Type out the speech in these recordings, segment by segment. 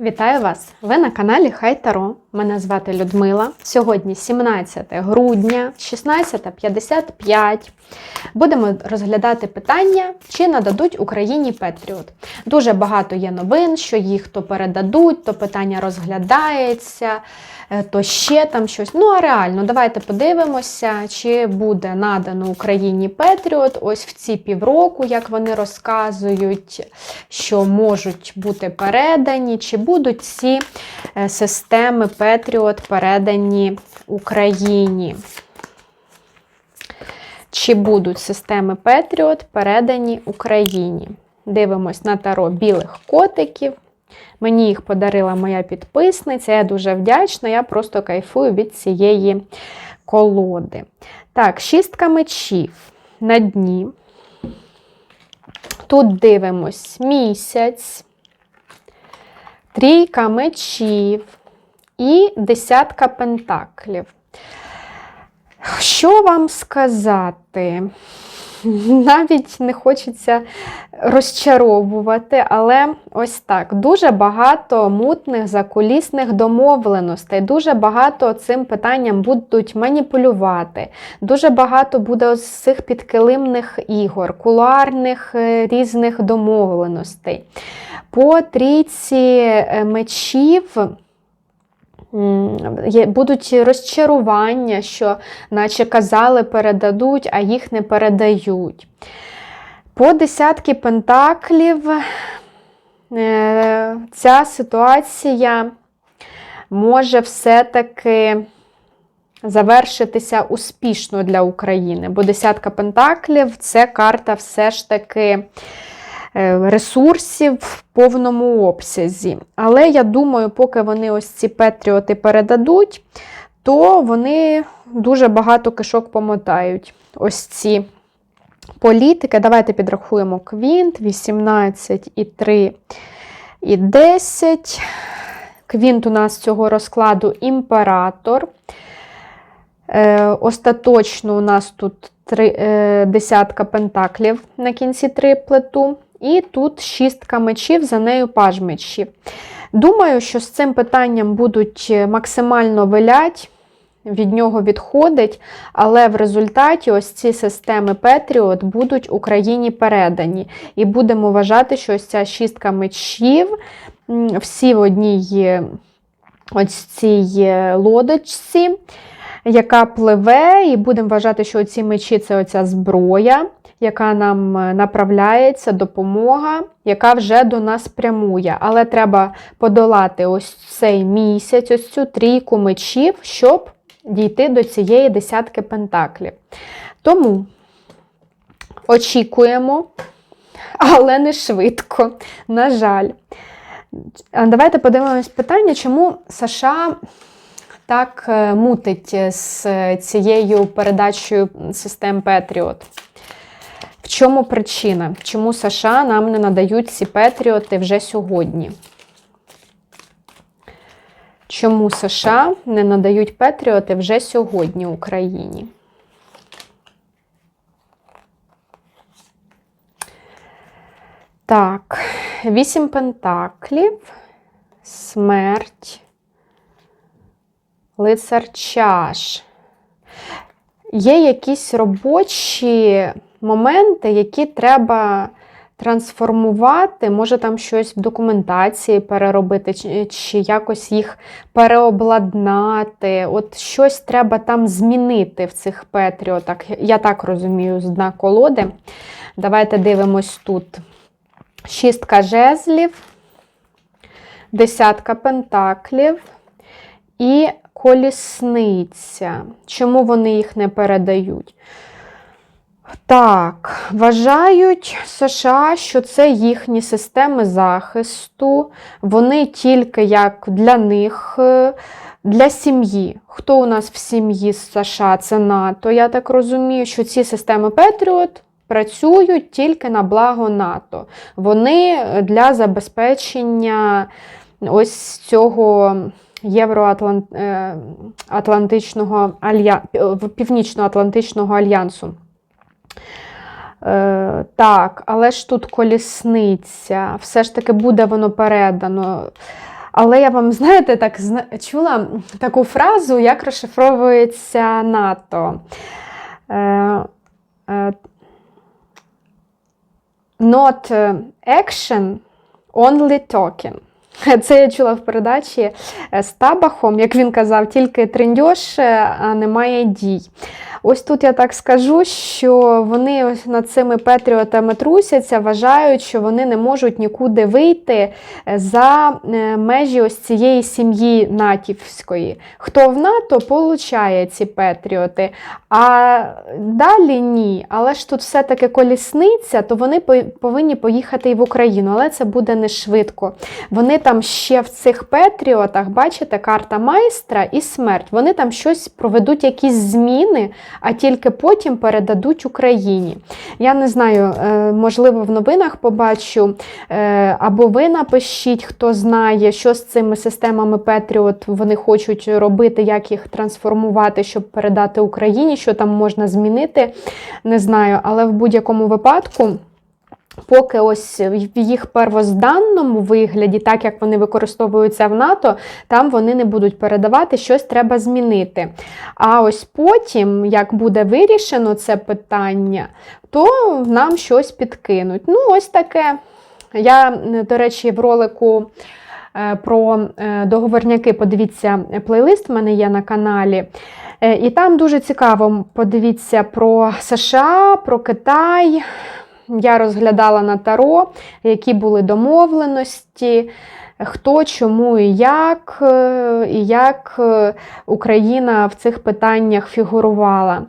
Вітаю вас! Ви на каналі Хай Таро. Мене звати Людмила. Сьогодні 17 грудня, 16.55. Будемо розглядати питання, чи нададуть Україні Петріот. Дуже багато є новин, що їх то передадуть, то питання розглядається, е, то ще там щось. Ну, а реально, давайте подивимося, чи буде надано Україні Петріот ось в ці півроку, як вони розказують, що можуть бути передані, чи будуть ці е, системи Петріот передані Україні. Чи будуть системи Петріот передані Україні? Дивимось на таро білих котиків. Мені їх подарила моя підписниця. Я дуже вдячна, я просто кайфую від цієї колоди. Так, шістка мечів на дні. Тут дивимось місяць, трійка мечів і десятка пентаклів. Що вам сказати? Навіть не хочеться розчаровувати, але ось так. Дуже багато мутних закулісних домовленостей, дуже багато цим питанням будуть маніпулювати. Дуже багато буде ось цих підкилимних ігор, кулуарних е, різних домовленостей. По трійці е, мечів. Будуть розчарування, що, наче казали, передадуть, а їх не передають. По десятки пентаклів е, ця ситуація може все-таки завершитися успішно для України, бо десятка пентаклів це карта все ж таки ресурсів в повному обсязі. Але я думаю, поки вони ось ці петріоти передадуть, то вони дуже багато кишок помотають. Ось ці політики. Давайте підрахуємо квінт, 18 і 3 і 10. Квінт у нас цього розкладу імператор. Е, остаточно у нас тут три, е, десятка пентаклів на кінці триплету. І тут шістка мечів, за нею паж мечів. Думаю, що з цим питанням будуть е, максимально вилять, від нього відходить, але в результаті ось ці системи Петріот будуть Україні передані. І будемо вважати, що ось ця шістка мечів всі в одній ось цій лодочці, яка пливе, і будемо вважати, що ці мечі це оця зброя, яка нам е, направляється, допомога, яка вже до нас прямує. Але треба подолати ось цей місяць, ось цю трійку мечів, щоб дійти до цієї десятки пентаклів. Тому очікуємо, але не швидко, на жаль. Давайте подивимось питання, чому США так е, мутить з цією передачею систем Петріот. В чому причина? Чому США нам не надають ці Петріоти вже сьогодні? Чому США не надають Петріоти вже сьогодні Україні? Так, вісім пентаклів, смерть, лицар чаш. Є якісь робочі моменти, які треба трансформувати, може там щось в документації переробити, чи, чи якось їх переобладнати. От щось треба там змінити в цих Петріотах. Я так розумію, з дна колоди. Давайте дивимось тут. Шістка жезлів, десятка пентаклів і колісниця. Чому вони їх не передають? Так, вважають США, що це їхні системи захисту, вони тільки як для них, е, для сім'ї. Хто у нас в сім'ї з США? Це НАТО. Я так розумію, що ці системи Петріот працюють тільки на благо НАТО. Вони для забезпечення ось цього Євроатлантичного алья... Північно-Атлантичного альянсу. Е, так, але ж тут колісниця, все ж таки буде воно передано. Але я вам, знаєте, так чула таку фразу, як розшифровується НАТО. Е, е, Not action, only talking. Це я чула в передачі е, з Табахом, як він казав, тільки трендьош, а немає дій. Ось тут я так скажу, що вони ось над цими патріотами трусяться, вважають, що вони не можуть нікуди вийти е, за е, межі ось цієї сім'ї натівської. Хто в НАТО, получає ці патріоти, а далі ні. Але ж тут все-таки колісниця, то вони повинні поїхати і в Україну, але це буде не швидко. Вони там ще в цих патріотах, бачите, карта майстра і смерть. Вони там щось проведуть, якісь зміни, а тільки потім передадуть Україні. Я не знаю, е, можливо, в новинах побачу, е, або ви напишіть, хто знає, що з цими системами Петріот вони хочуть робити, як їх трансформувати, щоб передати Україні, що там можна змінити. Не знаю, але в будь-якому випадку. Поки ось в їх первозданному вигляді, так як вони використовуються в НАТО, там вони не будуть передавати, щось треба змінити. А ось потім, як буде вирішено це питання, то нам щось підкинуть. Ну, ось таке. Я, до речі, в ролику е, про е, договорняки, подивіться, плейлист в мене є на каналі. Е, І там дуже цікаво, подивіться про США, про Китай. Я розглядала на таро, які були домовленості, хто, чому і як, е, і як е, Україна в цих питаннях фігурувала.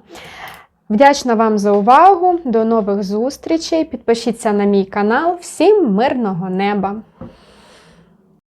Вдячна вам за увагу. До нових зустрічей. Підпишіться на мій канал. Всім мирного неба!